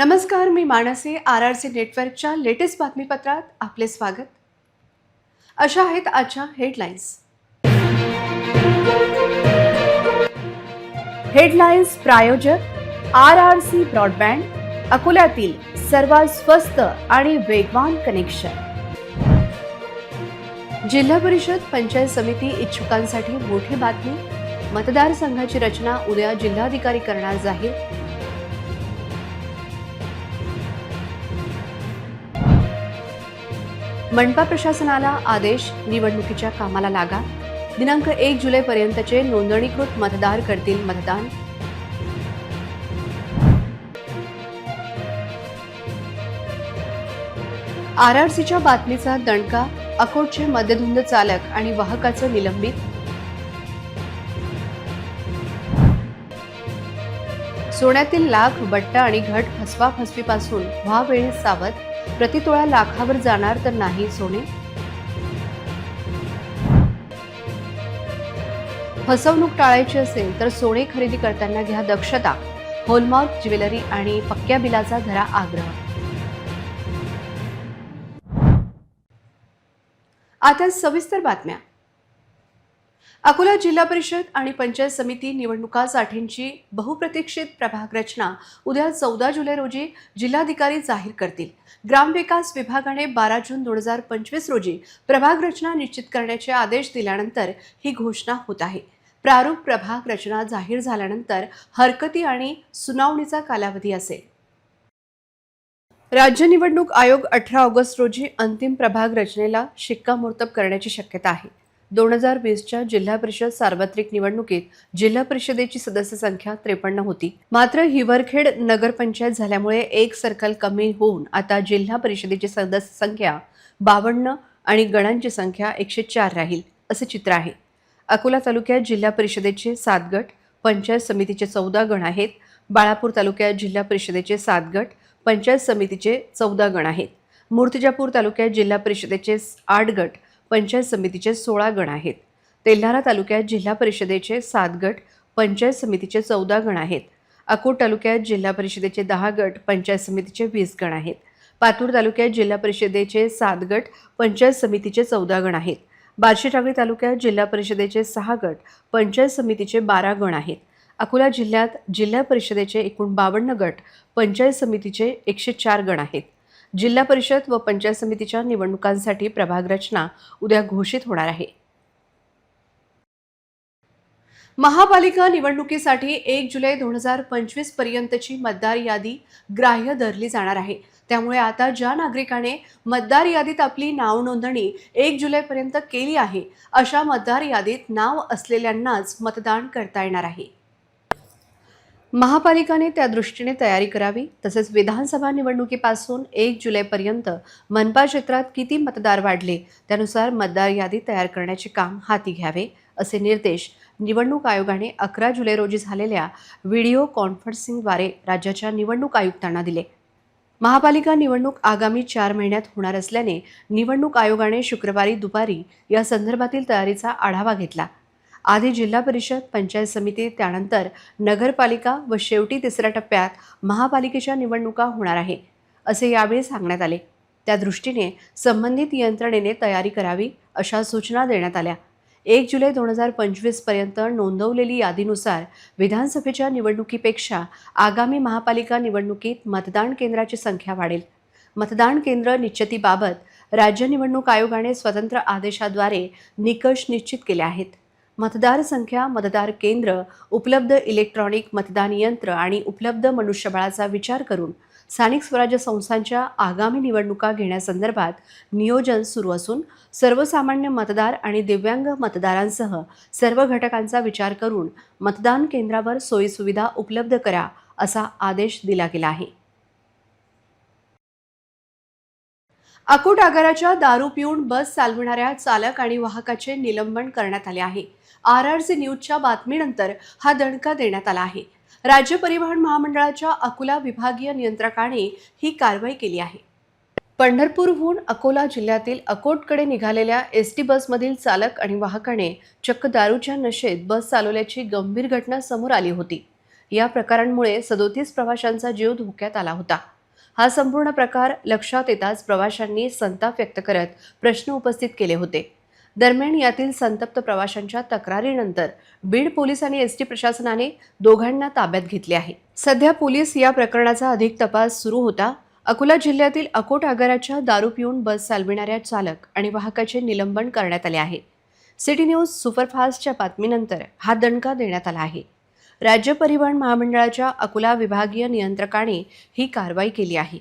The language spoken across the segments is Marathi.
नमस्कार मी मानसी आर आर सी नेटवर्कच्या लेटेस्ट बातमीपत्रात आपले स्वागत. अशा आहेत आजच्या हेडलाईन्स हेडलाईन्स प्रायोजक आर आर सी ब्रॉडबँड अकोल्यातील सर्वात स्वस्त आणि वेगवान कनेक्शन. जिल्हा परिषद पंचायत समिती इच्छुकांसाठी मोठी बातमी. मतदारसंघाची रचना उद्या जिल्हाधिकारी करणार जाहीर. मनपा प्रशासनाला आदेश निवडणुकीच्या कामाला लागा. दिनांक एक जुलैपर्यंतचे नोंदणीकृत मतदार करतील मतदान. आर आर सीच्या बातमीचा दणका अकोटचे मद्यधुंद चालक आणि वाहकाचं निलंबित. सोन्यातील लाख बट्टा आणि घट फसवाफसवीपासून व्हावेळी सावध. प्रतितोळा लाखावर जाणार तर नाही सोने? फसवणूक टाळायची असेल तर सोने खरेदी करताना घ्या दक्षता होलमार्क ज्वेलरी आणि पक्क्या बिलाचा धरा आग्रह. आता सविस्तर बातम्या. अकोला जिल्हा परिषद आणि पंचायत समिती निवडणुकासाठींची बहुप्रतीक्षित प्रभाग रचना उद्या चौदा जुलै रोजी जिल्हाधिकारी जाहीर करतील. ग्रामविकास विभागाने बारा जून दोन हजार पंचवीस रोजी प्रभाग रचना निश्चित करण्याचे आदेश दिल्यानंतर ही घोषणा होत आहे. प्रारूप प्रभाग रचना जाहीर झाल्यानंतर हरकती आणि सुनावणीचा कालावधी असेल. राज्य निवडणूक आयोग अठरा ऑगस्ट रोजी अंतिम प्रभाग रचनेला शिक्कामोर्तब करण्याची शक्यता आहे. दोन हजार वीसच्या जिल्हा परिषद सार्वत्रिक निवडणुकीत जिल्हा परिषदेची सदस्य संख्या त्रेपन्न होती. मात्र हिवरखेड नगरपंचायत झाल्यामुळे एक सर्कल कमी होऊन आता जिल्हा परिषदेची सदस्य संख्या बावन्न आणि गणांची संख्या एकशे चार राहील असे चित्र आहे. अकोला तालुक्यात जिल्हा परिषदेचे सात गट पंचायत समितीचे चौदा गण आहेत. बाळापूर तालुक्यात जिल्हा परिषदेचे सात गट पंचायत समितीचे चौदा गण आहेत. मूर्तिजापूर तालुक्यात जिल्हा परिषदेचे आठ गट पंचायत समितीचे सोळा गण आहेत. तेल्हारा तालुक्यात जिल्हा परिषदेचे सात गट पंचायत समितीचे चौदा गण आहेत. अकोट तालुक्यात जिल्हा परिषदेचे दहा गट पंचायत समितीचे वीस गण आहेत. पातूर तालुक्यात जिल्हा परिषदेचे सात गट पंचायत समितीचे चौदा गण आहेत. बार्शी टाकळी तालुक्यात जिल्हा परिषदेचे सहा गट पंचायत समितीचे बारा गण आहेत. अकोला जिल्ह्यात जिल्हा परिषदेचे एकूण बावन्न गट पंचायत समितीचे एकशे चार गण आहेत. जिल्हा परिषद व पंचायत समितीच्या निवडणुकांसाठी प्रभाग रचना उद्या घोषित होणार आहे. महापालिका निवडणुकीसाठी एक जुलै दोन हजार पंचवीस पर्यंतची मतदार यादी ग्राह्य धरली जाणार आहे. त्यामुळे आता ज्या नागरिकाने मतदार यादीत आपली नाव नोंदणी एक जुलैपर्यंत केली आहे अशा मतदार यादीत नाव असलेल्यांनाच मतदान करता येणार आहे. महापालिकाने त्या दृष्टीने तयारी करावी तसेच विधानसभा निवडणुकीपासून एक जुलैपर्यंत मनपा क्षेत्रात किती मतदार वाढले त्यानुसार मतदार यादी तयार करण्याचे काम हाती घ्यावे असे निर्देश निवडणूक आयोगाने अकरा जुलै रोजी झालेल्या व्हिडिओ कॉन्फरन्सिंगद्वारे राज्याच्या निवडणूक आयुक्तांना दिले. महापालिका निवडणूक आगामी चार महिन्यात होणार असल्याने निवडणूक आयोगाने शुक्रवारी दुपारी या संदर्भातील तयारीचा आढावा घेतला. आधी जिल्हा परिषद पंचायत समिती त्यानंतर नगरपालिका व शेवटी तिसऱ्या टप्प्यात महापालिकेच्या निवडणुका होणार आहे असे यावेळी सांगण्यात आले. त्या दृष्टीने संबंधित यंत्रणेने तयारी करावी अशा सूचना देण्यात आल्या. एक जुलै दोन हजार पंचवीसपर्यंत नोंदवलेली यादीनुसार विधानसभेच्या निवडणुकीपेक्षा आगामी महापालिका निवडणुकीत मतदान केंद्राची संख्या वाढेल. मतदान केंद्र निश्चितीबाबत राज्य निवडणूक आयोगाने स्वतंत्र आदेशाद्वारे निकष निश्चित केले आहेत. मतदार संख्या मतदार केंद्र उपलब्ध इलेक्ट्रॉनिक मतदान यंत्र आणि उपलब्ध मनुष्यबळाचा विचार करून स्थानिक स्वराज्य संस्थांच्या आगामी निवडणुका घेण्यासंदर्भात नियोजन सुरू असून सर्वसामान्य मतदार आणि दिव्यांग मतदारांसह सर्व घटकांचा विचार करून मतदान केंद्रावर सोयीसुविधा उपलब्ध करा असा आदेश दिला गेला आहे. अकोट आगाराच्या दारू पिऊन बस चालविणाऱ्या चालक आणि वाहकाचे निलंबन करण्यात आले आहे. आर आर सी न्यूजच्या बातमीनंतर हा दणका देण्यात आला आहे. राज्य परिवहन महामंडळाच्या अकोला विभागीय नियंत्रकाने ही कारवाई केली आहे. पंढरपूरहून अकोला जिल्ह्यातील अकोटकडे निघालेल्या एस टी बसमधील चालक आणि वाहकाने चक्क दारूच्या नशेत बस चालवल्याची गंभीर घटना समोर आली होती. या प्रकारांमुळे सदोतीस प्रवाशांचा जीव धोक्यात आला होता. हा संपूर्ण प्रकार लक्षात येताच प्रवाशांनी संताप व्यक्त करत प्रश्न उपस्थित केले होते. दरम्यान यातील संतप्त प्रवाशांच्या तक्रारीनंतर बीड पोलीस आणि एस टी प्रशासनाने दोघांना ताब्यात घेतले आहे. सध्या पोलीस या प्रकरणाचा अधिक तपास सुरू होता. अकोला जिल्ह्यातील अकोट आगाराच्या दारू पिऊन बस चालविणाऱ्या चालक आणि वाहकाचे निलंबन करण्यात आले आहे. सिटी न्यूज सुपरफास्टच्या बातमीनंतर हा दणका देण्यात आला आहे. राज्य परिवहन महामंडळाच्या अकोला विभागीय नियंत्रकाने ही कारवाई केली आहे.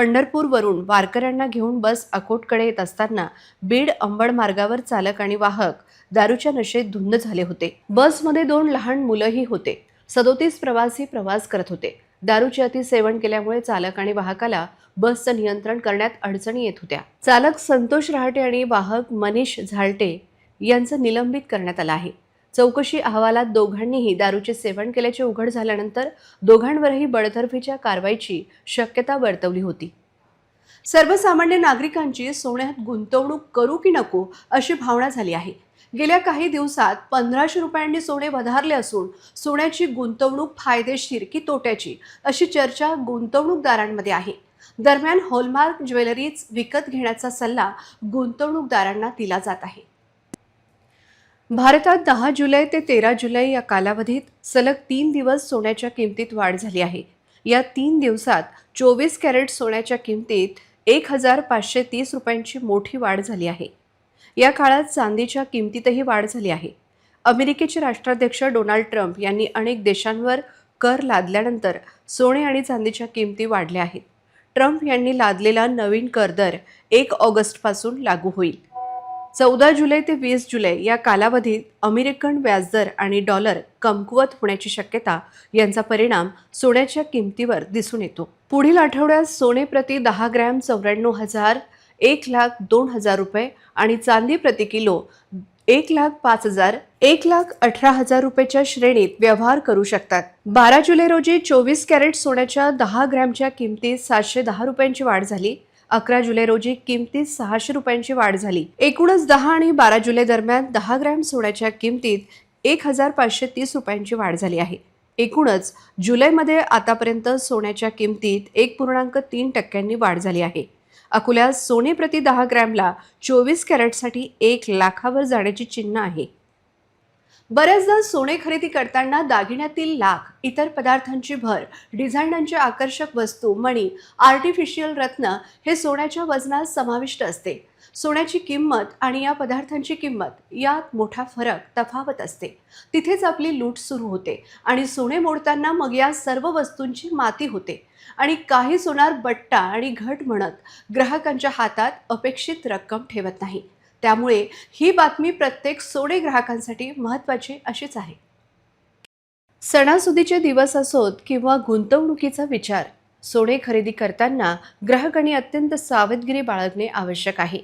पंढरपूरवरून वारकऱ्यांना घेऊन बस अकोटकडे येत असताना बीड अंबड मार्गावर चालक आणि वाहक दारूच्या नशेत धुंद झाले होते. बसमध्ये दोन लहान मुलंही होते. सदोतीस प्रवासी प्रवास करत होते. दारूचे अतिसेवन केल्यामुळे चालक आणि वाहकाला बसचं नियंत्रण करण्यात अडचणी येत होत्या. चालक संतोष रहाटे आणि वाहक मनीष झालटे यांचं निलंबित करण्यात आलं आहे. चौकशी अहवालात दोघांनीही दारूचे सेवन केल्याचे उघड झाल्यानंतर दोघांवरही बडतर्फीच्या कारवाईची शक्यता वर्तवली होती. सर्वसामान्य नागरिकांची सोन्यात गुंतवणूक करू की नको अशी भावना झाली आहे. गेल्या काही दिवसात पंधराशे रुपयांनी सोने वधारले असून सोन्याची गुंतवणूक फायदेशीर की तोट्याची अशी चर्चा गुंतवणूकदारांमध्ये आहे. दरम्यान हॉलमार्क ज्वेलरीज विकत घेण्याचा सल्ला गुंतवणूकदारांना दिला जात आहे. भारतात दहा जुलै ते तेरा जुलै या कालावधीत सलग तीन दिवस सोन्याच्या किमतीत वाढ झाली आहे. या तीन दिवसात चोवीस कॅरेट सोन्याच्या किमतीत एक हजार पाचशे तीस रुपयांची मोठी वाढ झाली आहे. या काळात चांदीच्या किमतीतही वाढ झाली आहे. अमेरिकेचे राष्ट्राध्यक्ष डोनाल्ड ट्रम्प यांनी अनेक देशांवर कर लादल्यानंतर सोने आणि चांदीच्या किमती वाढल्या आहेत. ट्रम्प यांनी लादलेला नवीन कर दर एक ऑगस्टपासून लागू होईल. चौदा जुलै ते वीस जुलै या कालावधीत अमेरिकन व्याजदर आणि डॉलर कमकुवत होण्याची शक्यता यांचा परिणाम सोन्याच्या किमतीवर दिसून येतो. पुढील आठवड्यात सोने प्रति दहा ग्रॅम चौऱ्याण्णव हजार एक लाख दोन हजार रुपये आणि चांदी प्रति किलो एक लाख पाच हजार एक लाख अठरा हजार रुपयेच्या श्रेणीत व्यवहार करू शकतात. बारा जुलै रोजी चोवीस कॅरेट सोन्याच्या दहा ग्रॅमच्या किमतीत सातशे दहा रुपयांची वाढ झाली. अकरा जुलै रोजी किमतीत सहाशे रुपयांची वाढ झाली. एकूणच दहा आणि बारा जुलै दरम्यान दहा ग्रॅम सोन्याच्या किमतीत एक हजार पाचशे तीस रुपयांची वाढ झाली आहे. एकूणच जुलैमध्ये आतापर्यंत सोन्याच्या किमतीत एक पूर्णांक तीन टक्क्यांनी वाढ झाली आहे. अकोल्यात सोने प्रति दहा ग्रॅमला चोवीस कॅरेटसाठी एक लाखावर जाण्याची चिन्ह आहे. बऱ्याचदा सोने खरेदी करताना दागिन्यातील लाख इतर पदार्थांची भर डिझायनांचे आकर्षक वस्तू मणी आर्टिफिशियल रत्न हे सोन्याच्या वजनात समाविष्ट असते. सोन्याची किंमत आणि या पदार्थांची किंमत यात मोठा फरक तफावत असते. तिथेच आपली लूट सुरू होते आणि सोने मोडताना मग या सर्व वस्तूंची माती होते आणि काही सोनार बट्टा आणि घट म्हणत ग्राहकांच्या हातात अपेक्षित रक्कम ठेवत नाही. त्यामुळे ही बातमी प्रत्येक सोने ग्राहकांसाठी महत्त्वाची अशीच आहे. सणासुदीचे दिवस असोत किंवा गुंतवणुकीचा विचार सोने खरेदी करताना ग्राहकांनी अत्यंत सावधगिरी बाळगणे आवश्यक आहे.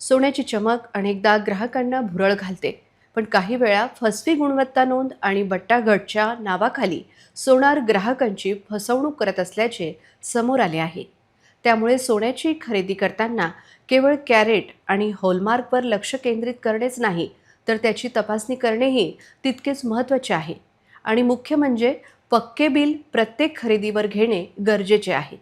सोन्याची चमक अनेकदा ग्राहकांना भुरळ घालते पण काही वेळा फसवी गुणवत्ता नोंद आणि बट्टागटच्या नावाखाली सोनार ग्राहकांची फसवणूक करत असल्याचे समोर आले आहे. त्यामुळे सोन्याची खरेदी करताना केवळ कॅरेट आणि हॉलमार्कवर लक्ष केंद्रित करणेच नाही तर त्याची तपासणी करणेही तितकेच महत्त्वाचे आहे. आणि मुख्य म्हणजे पक्के बिल प्रत्येक खरेदीवर घेणे गरजेचे आहे.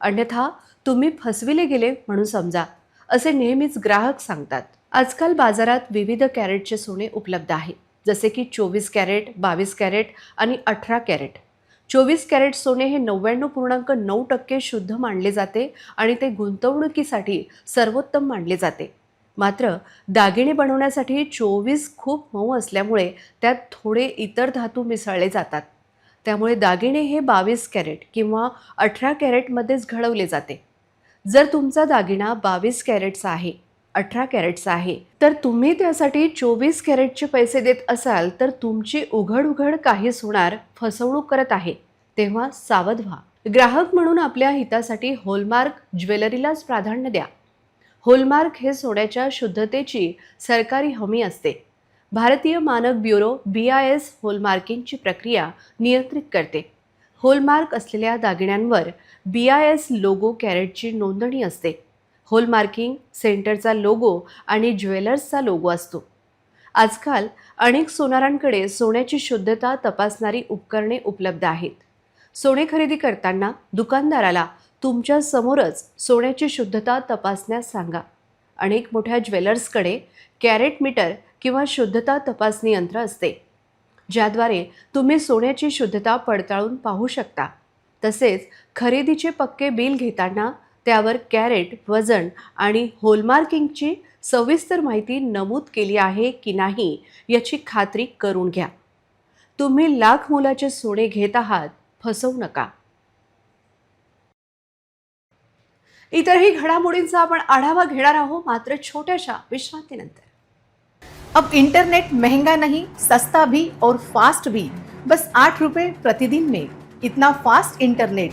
अन्यथा तुम्ही फसविले गेले म्हणून समजा असे नेहमीच ग्राहक सांगतात. आजकाल बाजारात विविध कॅरेटचे सोने उपलब्ध आहे जसे की चोवीस कॅरेट बावीस कॅरेट आणि अठरा कॅरेट. चोवीस कॅरेट सोने हे नव्याण्णव पूर्णांक नऊ टक्के शुद्ध मानले जाते आणि ते गुंतवणुकीसाठी सर्वोत्तम मानले जाते. मात्र दागिने बनवण्यासाठी चोवीस खूप मऊ असल्यामुळे त्यात थोडे इतर धातू मिसळले जातात. त्यामुळे दागिने हे बावीस कॅरेट किंवा अठरा कॅरेटमध्येच घडवले जाते. जर तुमचा दागिना बावीस कॅरेटचा आहे अठरा कॅरेटचा आहे. तर तुम्ही त्यासाठी चोवीस कॅरेटचे पैसे देत असाल तर तुमची उघड उघड काहीच होणार फसवणूक करत आहे. तेव्हा सावध व्हा. ग्राहक म्हणून आपल्या हितासाठी होलमार्क ज्वेलरीलाच प्राधान्य द्या. होलमार्क हे सोन्याच्या शुद्धतेची सरकारी हमी असते. भारतीय मानक ब्युरो बी आय एस होलमार्किंगची प्रक्रिया नियंत्रित करते. होलमार्क असलेल्या दागिन्यांवर बी आय एस लोगो कॅरेटची नोंदणी असते. होलमार्किंग सेंटरचा लोगो आणि ज्वेलर्सचा लोगो असतो. आजकाल अनेक सोनारांकडे सोन्याची शुद्धता तपासणारी उपकरणे उपलब्ध आहेत. सोने खरेदी करताना दुकानदाराला तुमच्या समोरच सोन्याची शुद्धता तपासण्यास सांगा. अनेक मोठ्या ज्वेलर्सकडे कॅरेट मीटर किंवा शुद्धता तपासणी यंत्र असते ज्याद्वारे तुम्ही सोन्याची शुद्धता पडताळून पाहू शकता. तसेच खरेदीचे पक्के बिल घेताना त्यावर कॅरेट वजन आणि होलमार्किंगची सविस्तर माहिती नमूद केली आहे की नाही याची खात्री करून घ्या. तुम्ही लाख मोलाचे सोने घेत आहात फसवू नका. इतरही घडामोडींचा आपण आढावा घेणार आहोत मात्र छोट्याशा विश्रांतीनंतर. अब इंटरनेट महंगा नहीं सस्ता भी और फास्ट भी बस आठ रुपए प्रतिदिन में। इतना फास्ट इंटरनेट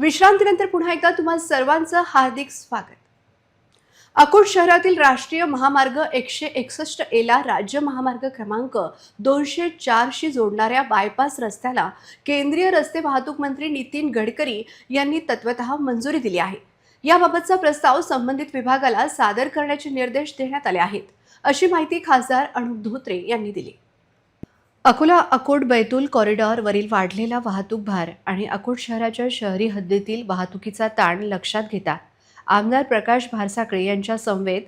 विश्रांतीनंतर पुन्हा एकदा तुम्हा सर्वांचं हार्दिक स्वागत. अकोट शहरातील राष्ट्रीय महामार्ग एकशे एकसष्ट एला राज्य महामार्ग क्रमांक दोनशे चारशी जोडणाऱ्या बायपास रस्त्याला केंद्रीय रस्ते वाहतूक मंत्री नितीन गडकरी यांनी तत्वतः मंजुरी दिली आहे. याबाबतचा प्रस्ताव संबंधित विभागाला सादर करण्याचे निर्देश देण्यात आले आहेत. अशी माहिती खासदार अनुप धोत्रे यांनी दिली. अकोला अकोट बैतूल कॉरिडॉरवरील वाढलेला वाहतूक भार आणि अकोट शहराच्या शहरी हद्दीतील वाहतुकीचा ताण लक्षात घेता आमदार प्रकाश भारसाकळे यांच्या समवेत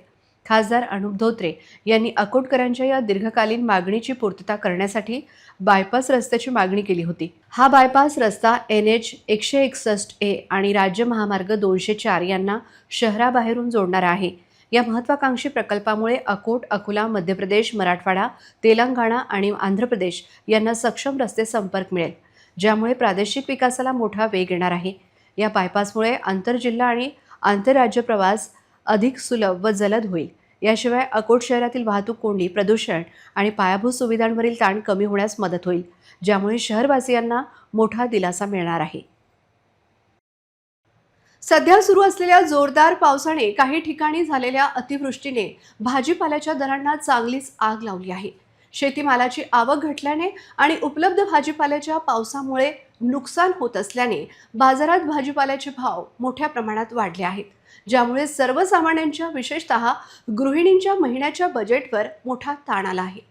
खासदार अनुप धोत्रे यांनी अकोटकरांच्या या दीर्घकालीन मागणीची पूर्तता करण्यासाठी बायपास रस्त्याची मागणी केली होती. हा बायपास रस्ता एन एच एकशे एकसष्ट ए आणि राज्य महामार्ग दोनशे चार यांना शहराबाहेरून जोडणारा आहे. या महत्वाकांक्षी प्रकल्पामुळे अकोट अकोला मध्य प्रदेश मराठवाडा तेलंगणा आणि आंध्र प्रदेश यांना सक्षम रस्ते संपर्क मिळेल ज्यामुळे प्रादेशिक विकासाला मोठा वेग येणार आहे. या बायपासमुळे आंतरजिल्हा आणि आंतरराज्य प्रवास अधिक सुलभ व जलद होईल. याशिवाय अकोट शहरातील वाहतूक कोंडी प्रदूषण आणि पायाभूत सुविधांवरील ताण कमी होण्यास मदत होईल ज्यामुळे शहरवासियांना मोठा दिलासा मिळणार आहे. सध्या सुरू असलेल्या जोरदार पावसाने काही ठिकाणी झालेल्या अतिवृष्टीने भाजीपाल्याच्या दरांना चांगलीच आग लावली आहे. शेतीमालाची आवक घटल्याने आणि उपलब्ध भाजीपाल्याच्या पावसामुळे नुकसान होत असल्याने बाजारात भाजीपाल्याचे भाव मोठ्या प्रमाणात वाढले आहेत. ज्यामुळे सर्वसामान्यांच्या विशेषतः गृहिणींच्या महिन्याच्या बजेटवर मोठा ताण आला आहे.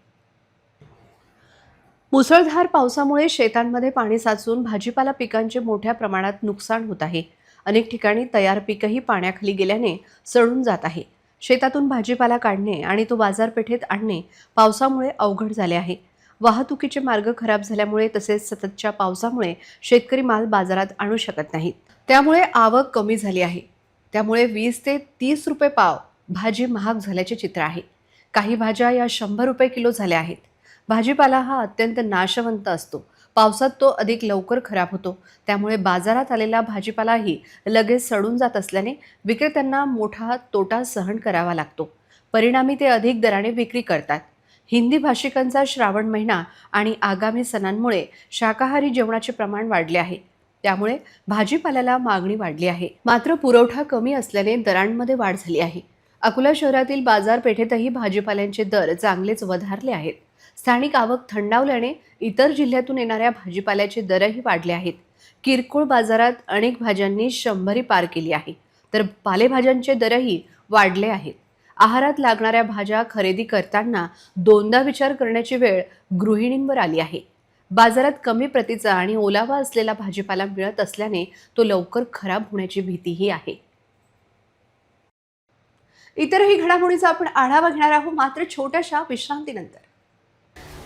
मुसळधार पावसामुळे शेतांमध्ये पाणी साचून भाजीपाला पिकांचे मोठ्या प्रमाणात नुकसान होत आहे. अनेक ठिकाणी तयार पीकही पाण्याखाली गेल्याने सडून जात आहे. शेतातून भाजीपाला काढणे आणि तो बाजारपेठेत आणणे पावसामुळे अवघड झाले आहे. वाहतुकीचे मार्ग खराब झाल्यामुळे तसेच सततच्या पावसामुळे शेतकरी माल बाजारात आणू शकत नाहीत. त्यामुळे आवक कमी झाली आहे. त्यामुळे वीस ते तीस रुपये पाव भाजी महाग झाल्याचे चित्र आहे. काही भाज्या या शंभर रुपये किलो झाल्या आहेत. भाजीपाला हा अत्यंत नाशवंत असतो. पावसात तो अधिक लवकर खराब होतो. त्यामुळे बाजारात आलेला भाजीपालाही लगेच सडून जात असल्याने विक्रेत्यांना मोठा तोटा सहन करावा लागतो. परिणामी ते अधिक दराने विक्री करतात. हिंदी भाषिकांचा श्रावण महिना आणि आगामी सणांमुळे शाकाहारी जेवणाचे प्रमाण वाढले आहे. त्यामुळे भाजीपाल्याला मागणी वाढली आहे. मात्र पुरवठा कमी असल्याने दरांमध्ये वाढ झाली आहे. अकोला शहरातील बाजारपेठेतही भाजीपाल्यांचे दर चांगलेच वधारले आहेत. स्थानिक आवक थंडावल्याने इतर जिल्ह्यातून येणाऱ्या भाजीपाल्याचे दरही वाढले आहेत. किरकोळ बाजारात अनेक भाज्यांनी शंभरी पार केली आहे. तर पालेभाज्यांचे दरही वाढले आहेत. आहारात लागणाऱ्या भाज्या खरेदी करताना दोनदा विचार करण्याची वेळ गृहिणींवर आली आहे. बाजारात कमी प्रतीचा आणि ओलावा असलेला भाजीपाला मिळत असल्याने तो लवकर खराब होण्याची भीतीही आहे. इतरही घडामोडीचा आपण आढावा घेणार आहोत मात्र छोट्याशा विश्रांतीनंतर.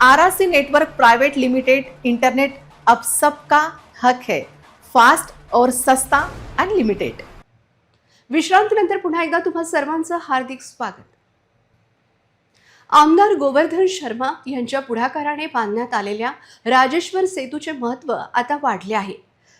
R R C network private limited internet अब सबका हक है फास्ट और सस्ता अनलिमिटेड विश्रांतीनंतर पुन्हा एकदा तुम्हा सर्वांचं हार्दिक स्वागत. आमदार गोवर्धन शर्मा यांच्या पुढाकाराने बांधण्यात आलेल्या राजेश्वर सेतूचे महत्त्व आता वाढले आहे.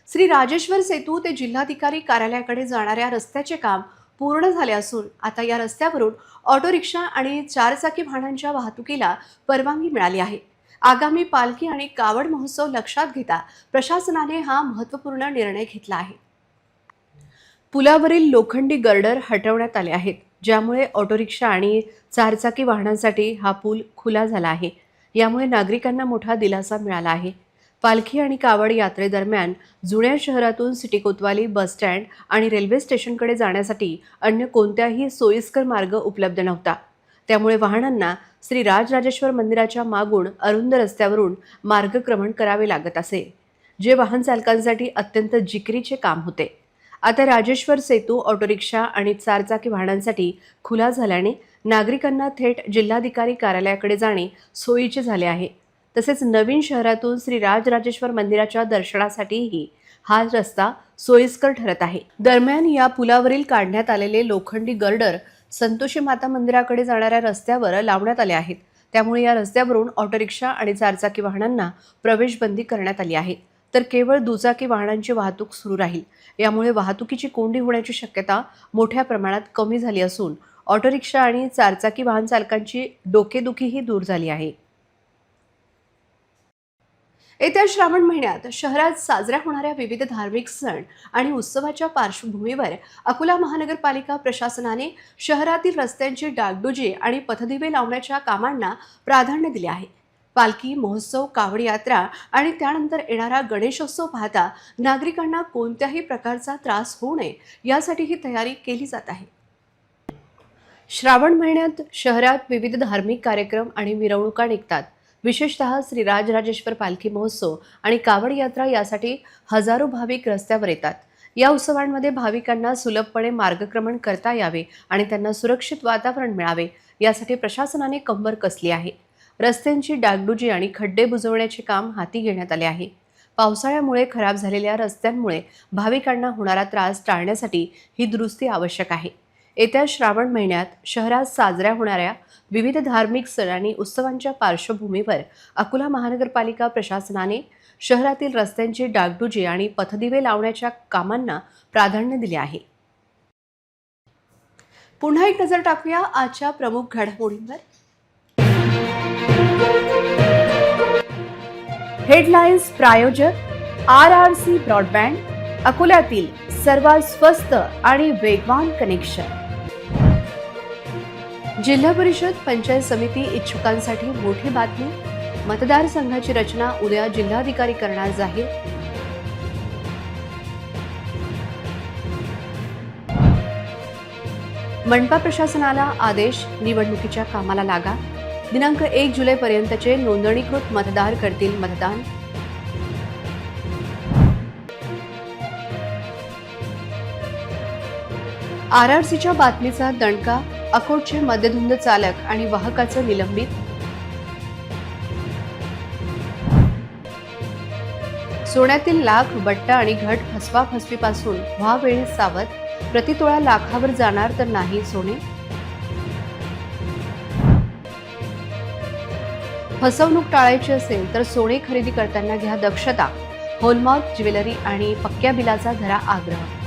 श्री राजेश्वर सेतू ते जिल्हाधिकारी कार्यालयाकडे जाणाऱ्या रस्त्याचे काम पूर्ण झाले असून आता या रस्त्यावरून ऑटो रिक्षा आणि चारचाकी वाहनांच्या वाहतुकीला परवानगी मिळाली आहे. आगामी पालखी आणि कावड महोत्सव लक्षात घेता प्रशासनाने हा महत्त्वपूर्ण निर्णय घेतला आहे. पुलावरील लोखंडी गर्डर हटवण्यात आले आहेत ज्यामुळे ऑटो रिक्षा आणि चारचाकी वाहनांसाठी हा पूल खुला झाला आहे. यामुळे नागरिकांना मोठा दिलासा मिळाला आहे. पालखी आणि कावड यात्रेदरम्यान जुन्या शहरातून सिटी कोतवाली बस स्टँड आणि रेल्वे स्टेशनकडे जाण्यासाठी अन्य कोणत्याही सोयीस्कर मार्ग उपलब्ध नव्हता. त्यामुळे वाहनांना श्री राजराजेश्वर मंदिराच्या मागून अरुंद रस्त्यावरून मार्गक्रमण करावे लागत असे जे वाहन चालकांसाठी अत्यंत जिकरीचे काम होते. आता राजेश्वर सेतू ऑटोरिक्षा आणि चारचाकी वाहनांसाठी खुला झाल्याने नागरिकांना थेट जिल्हाधिकारी कार्यालयाकडे जाणे सोयीचे झाले आहे. तसेच नवीन शहरातून श्री राजराजेश्वर मंदिराच्या दर्शनासाठीही हा रस्ता सोयीस्कर ठरत आहे. दरम्यान या पुलावरील काढण्यात आलेले लोखंडी गर्डर संतोषी माता मंदिराकडे जाणाऱ्या रस्त्यावर लावण्यात आले आहेत. त्यामुळे या रस्त्यावरून ऑटोरिक्षा आणि चारचाकी वाहनांना प्रवेशबंदी करण्यात आली आहे. तर केवळ दुचाकी वाहनांची वाहतूक सुरू राहील. यामुळे वाहतुकीची कोंडी होण्याची शक्यता मोठ्या प्रमाणात कमी झाली असून ऑटोरिक्षा आणि चारचाकी वाहन चालकांची डोकेदुखीही दूर झाली आहे. येत्या श्रावण महिन्यात शहरात साजऱ्या होणाऱ्या विविध धार्मिक सण आणि उत्सवाच्या पार्श्वभूमीवर अकोला महानगरपालिका प्रशासनाने शहरातील रस्त्यांची डागडुजी आणि पथदिवे लावण्याच्या कामांना प्राधान्य दिले आहे. पालखी महोत्सव कावड यात्रा आणि त्यानंतर येणारा गणेशोत्सव पाहता नागरिकांना कोणत्याही प्रकारचा त्रास होऊ नये यासाठी ही तयारी केली जात आहे. श्रावण महिन्यात शहरात विविध धार्मिक कार्यक्रम आणि मिरवणुका निघतात. विशेषतः श्री राजराजेश्वर पालखी महोत्सव आणि कावड यात्रा यासाठी हजारो भाविक रस्त्यावर येतात. या उत्सवांमध्ये भाविकांना सुलभपणे मार्गक्रमण करता यावे आणि त्यांना सुरक्षित वातावरण मिळावे यासाठी प्रशासनाने कंबर कसली आहे. रस्त्यांची डागडुजी आणि खड्डे बुजवण्याचे काम हाती घेण्यात आले आहे. पावसाळ्यामुळे खराब झालेल्या रस्त्यांमुळे भाविकांना होणारा त्रास टाळण्यासाठी ही दुरुस्ती आवश्यक आहे. येत्या श्रावण महिन्यात शहरात साजऱ्या होणाऱ्या विविध धार्मिक सण आणि उत्सवांच्या पार्श्वभूमीवर अकोला महानगरपालिका प्रशासनाने शहरातील रस्त्यांची डागडुजी आणि पथदिवे लावण्याच्या कामांना प्राधान्य दिले आहे. पुन्हा एक नजर टाकूया आजच्या प्रमुख घडामोडींवर. हेडलाईन्स प्रायोजक आर आर सी ब्रॉडबँड अकोल्यातील सर्वात स्वस्त आणि वेगवान कनेक्शन. जिल्हा परिषद पंचायत समिती इच्छुकांसाठी मोठी बातमी. मतदारसंघाची रचना उद्या जिल्हाधिकारी करणार जाहीर. मनपा प्रशासनाला आदेश निवडणुकीच्या कामाला लागा. दिनांक एक जुलैपर्यंतचे नोंदणीकृत मतदार करतील मतदान. आर आर सीच्या बातमीचा दणका अकोटचे मद्यधुंद चालक आणि वाहकाचं निलंबित. सोन्यातील लाख बट्टा आणि घट फसवा फसवीपासून व्हावेळी सावध. प्रतितोळा लाखावर जाणार तर नाही सोने. फसवणूक टाळायची असेल तर सोने खरेदी करताना घ्या दक्षता. होलमार्क ज्वेलरी आणि पक्क्या बिलाचा धरा आग्रह.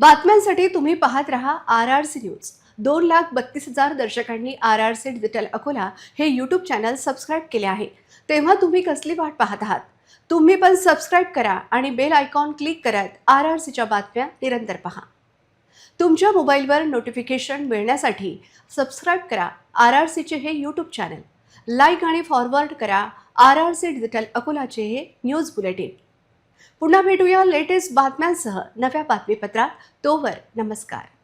बातम्यांसाठी तुम्ही पाहत रहा आर आर सी न्यूज. दोन लाख बत्तीस हजार दर्शकांनी R R C digital Akola हे यूट्यूब चॅनल सबस्क्राईब केले आहे. तेव्हा तुम्ही कसली वाट पाहत आहात? तुम्ही पण सबस्क्राईब करा आणि बेल आयकॉन क्लिक करत आर आर सीच्या बातम्या निरंतर पहा. तुमच्या मोबाईलवर नोटिफिकेशन मिळण्यासाठी सबस्क्राईब करा आर आर सीचे हे यूट्यूब चॅनल लाईक आणि फॉरवर्ड करा आर आर सी डिजिटल अकोलाचे हे न्यूज बुलेटिन. पुन्हा भेटूया लेटेस्ट बातम्यांसह नव्या बातमीपत्रात. तोवर नमस्कार.